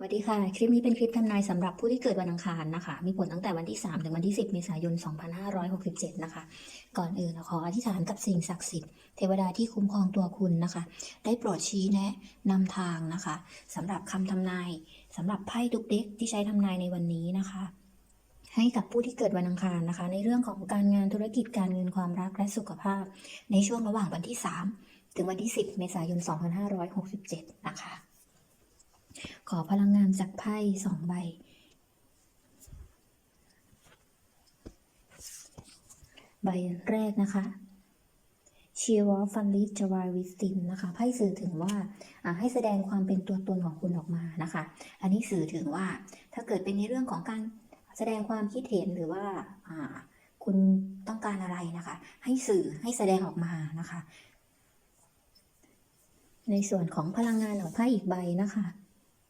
สวัสดีค่ะ คลิปนี้เป็นคลิปทำนายสำหรับผู้ที่เกิดวันอังคารนะคะ มีผลตั้งแต่วันที่ 3 ถึงวันที่ 10 เมษายน 2567 นะคะ ก่อนอื่นขออธิษฐานกับสิ่งศักดิ์สิทธิ์เทวดาที่คุ้มครองตัวคุณนะคะ ได้โปรดชี้แนะนำทางนะคะสำหรับคำทำนายสำหรับไพ่ทุกเด็กที่ใช้ทำนายในวันนี้นะคะ ให้กับผู้ที่เกิดวันอังคารนะคะ ในเรื่องของการงานธุรกิจการเงินความรักและสุขภาพ ในช่วงระหว่างวันที่ 3 ถึงวันที่ 10 เมษายน 2567 นะคะ ขอพลังงานจากไพ่สองใบ ใบแรกนะคะชีวอฟันลิจวาริสตินนะคะไพ่สื่อถึงว่าให้แสดงความเป็นตัวตนของคุณออกมานะคะ อันนี้สื่อถึงว่าถ้าเกิดเป็นในเรื่องของการแสดงความคิดเห็นหรือว่าคุณต้องการอะไรนะคะ ให้สื่อให้แสดงออกมานะคะ ในส่วนของพลังงานของไพ่อีกใบนะคะ